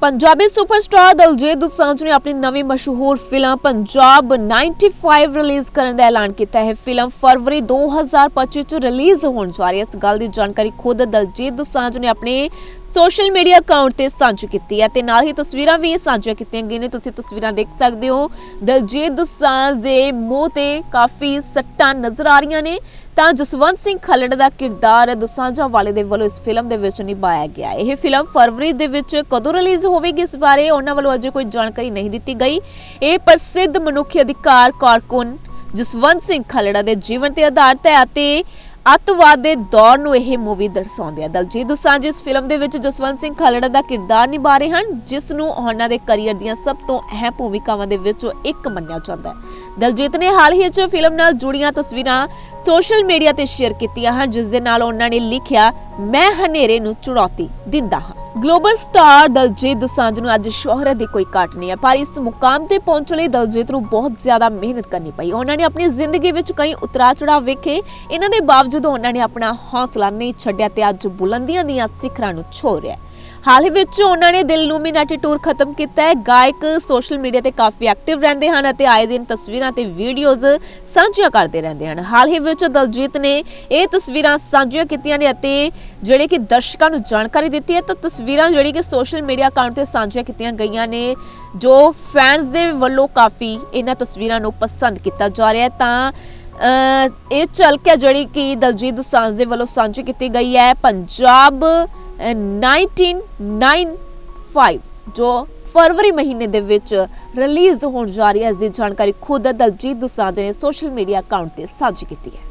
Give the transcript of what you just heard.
Punjabi superstar Daljit Dosanjh ਨੇ ਆਪਣੀ ਨਵੀਂ ਮਸ਼ਹੂਰ ਫਿਲਮ ਪੰਜਾਬ 95 ਰਿਲੀਜ਼ ਕਰਨ ਦਾ ਐਲਾਨ ਕੀਤਾ ਹੈ। ਫਿਲਮ ਫਰਵਰੀ 2025 ਚ ਰਿਲੀਜ਼ ਹੋਣ ਜਾ ਰਹੀ ਹੈ। ਇਸ ਗੱਲ ਦੀ ਜਾਣਕਾਰੀ ਖੁਦ ਦਲਜੀਤ ਦੋਸਾਂਝ ਨੇ ਆਪਣੇ ਸੋਸ਼ਲ ਮੀਡੀਆ ਅਕਾਊਂਟ ਤੇ ਸਾਂਝੀ ਕੀਤੀ ਹੈ ਤੇ ਨਾਲ ਹੀ ਤਸਵੀਰਾਂ ਵੀ ਸਾਂਝੀਆਂ ਕੀਤੀਆਂ ਗਈਆਂ ਨੇ। ਤੁਸੀਂ ਤਸਵੀਰਾਂ ਦੇਖ ਸਕਦੇ ਹੋ। ਦਲਜੀਤ ਦੋਸਾਂਝ ਦੇ ਮੂੰਹ ਤੇ ਕਾਫੀ ਸੱਟਾਂ ਨਜ਼ਰ ਆ ਰਹੀਆਂ ਨੇ। ਤਾਂ ਜਸਵੰਤ ਸਿੰਘ ਖੱਲੜ ਦਾ ਕਿਰਦਾਰ ਦੁਸਾਂਝਾ ਵਾਲੇ ਦੇ ਵੱਲੋਂ ਇਸ ਫਿਲਮ ਦੇ ਵਿੱਚ ਨਿਭਾਇਆ ਗਿਆ। ਇਹ ਫਿਲਮ ਫਰਵਰੀ ਦੇ ਵਿੱਚ ਕਦੋਂ ਰਿਲੀਜ਼ ਹੋਵੇਗੀ ਇਸ ਬਾਰੇ ਉਹਨਾਂ ਵੱਲੋਂ ਅਜੇ ਕੋਈ ਜਾਣਕਾਰੀ ਨਹੀਂ ਦਿੱਤੀ ਗਈ। ਇਹ ਪ੍ਰਸਿੱਧ ਮਨੁੱਖੀ ਅਧਿਕਾਰ ਕਾਰਕੁਨ ਜਸਵੰਤ ਸਿੰਘ ਖੱਲੜਾ ਦੇ ਜੀਵਨ ਤੇ ਆਧਾਰਿਤ ਹੈ ਅਤੇ ਅੱਤਵਾਦ ਦੇ ਦੌਰ ਨੂੰ ਇਹ ਮੂਵੀ ਦਰਸਾਉਂਦੀ ਹੈ। ਦਲਜੀਤ ਦੋਸਾਂਝ ਇਸ ਫਿਲਮ ਦੇ ਵਿੱਚ ਜਸਵੰਤ ਸਿੰਘ ਖੱਲੜਾ ਦਾ ਕਿਰਦਾਰ ਨਿਭਾ ਰਹੇ ਹਨ, ਜਿਸ ਨੂੰ ਉਹਨਾਂ ਦੇ ਕੈਰੀਅਰ ਦੀਆਂ ਸਭ ਤੋਂ ਅਹਿਮ ਭੂਮਿਕਾਵਾਂ ਦੇ ਵਿੱਚੋਂ ਇੱਕ ਮੰਨਿਆ ਜਾਂਦਾ ਹੈ। ਦਲਜੀਤ ਨੇ ਹਾਲ ਹੀ 'ਚ ਫਿਲਮ ਨਾਲ ਜੁੜੀਆਂ ਤਸਵੀਰਾਂ ਸੋਸ਼ਲ ਮੀਡੀਆ ਤੇ ਸ਼ੇਅਰ ਕੀਤੀਆਂ ਹਨ, ਜਿਸ ਦੇ ਨਾਲ ਉਹਨਾਂ ਨੇ ਲਿਖਿਆ, ਮੈਂ ਹਨੇਰੇ ਨੂੰ ਚੁਣੌਤੀ ਦਿੰਦਾ ਹਾਂ। ਗਲੋਬਲ ਸਟਾਰ ਦਲਜੀਤ ਦੋਸਾਂਝ ਨੂੰ ਅੱਜ ਸ਼ੋਹਰਤ ਦੀ ਕੋਈ ਘਾਟ ਨਹੀਂ ਹੈ, ਪਰ ਇਸ ਮੁਕਾਮ ਤੇ ਪਹੁੰਚਣ ਲਈ ਦਲਜੀਤ ਨੂੰ ਬਹੁਤ ਜ਼ਿਆਦਾ ਮਿਹਨਤ ਕਰਨੀ ਪਈ। ਉਹਨਾਂ ਨੇ ਆਪਣੀ ਜ਼ਿੰਦਗੀ ਵਿੱਚ ਕਈ ਉਤਰਾ ਚੜਾਅ ਵੇਖੇ। ਇਹਨਾਂ ਦੇ ਬਾਵਜੂਦ ਉਹਨਾਂ ਨੇ ਆਪਣਾ ਹੌਸਲਾ ਨਹੀਂ ਛੱਡਿਆ ਤੇ ਅੱਜ ਬੁਲੰਦੀਆਂ ਦੀਆਂ ਸਿਖਰਾਂ ਨੂੰ ਛੋ ਰਿਹਾ ਹਾਲ ਹੀ ਵਿੱਚ ਉਹਨਾਂ ਨੇ ਦਿਲ ਲੂਮੀਨਾਟੀ ਟੂਰ ਖਤਮ ਕੀਤਾ ਹੈ। ਗਾਇਕ ਸੋਸ਼ਲ ਮੀਡੀਆ ਤੇ ਕਾਫੀ ਐਕਟਿਵ ਰਹਿੰਦੇ ਹਨ ਅਤੇ ਆਏ ਦਿਨ ਤਸਵੀਰਾਂ ਤੇ ਵੀਡੀਓਜ਼ ਸਾਂਝੀਆਂ ਕਰਦੇ ਰਹਿੰਦੇ ਹਨ। ਹਾਲ ਹੀ ਵਿੱਚ ਦਲਜੀਤ ਨੇ ਇਹ ਤਸਵੀਰਾਂ ਸਾਂਝੀਆਂ ਕੀਤੀਆਂ ਨੇ ਅਤੇ ਜਿਹੜੇ ਕਿ ਦਰਸ਼ਕਾਂ ਨੂੰ ਜਾਣਕਾਰੀ ਦਿੱਤੀ ਹੈ, ਤਾਂ ਤਸਵੀਰਾਂ ਜਿਹੜੀ ਕਿ ਸੋਸ਼ਲ ਮੀਡੀਆ ਅਕਾਊਂਟ ਤੇ ਸਾਂਝੀਆਂ ਕੀਤੀਆਂ ਗਈਆਂ ਨੇ, ਜੋ ਫੈਨਸ ਦੇ ਵੱਲੋਂ ਕਾਫੀ ਇਹਨਾਂ ਤਸਵੀਰਾਂ ਨੂੰ ਪਸੰਦ ਕੀਤਾ ਜਾ ਰਿਹਾ ਹੈ। ਤਾਂ ਇਹ ਝਲਕ ਹੈ ਜਿਹੜੀ ਕਿ ਦਲਜੀਤ ਦੋਸਾਂਝ ਦੇ ਵੱਲੋਂ ਸਾਂਝੀ ਕੀਤੀ ਗਈ ਹੈ। ਪੰਜਾਬ 1995 ਜੋ ਫਰਵਰੀ ਮਹੀਨੇ ਦੇ ਵਿੱਚ ਰਿਲੀਜ਼ ਹੋਣ ਜਾ ਰਹੀ ਹੈ, ਇਸ ਦੀ ਜਾਣਕਾਰੀ ਖੁਦ ਦਲਜੀਤ ਦੋਸਾਂਝ ਨੇ ਸੋਸ਼ਲ ਮੀਡੀਆ ਅਕਾਊਂਟ ਤੇ ਸਾਂਝੀ ਕੀਤੀ ਹੈ।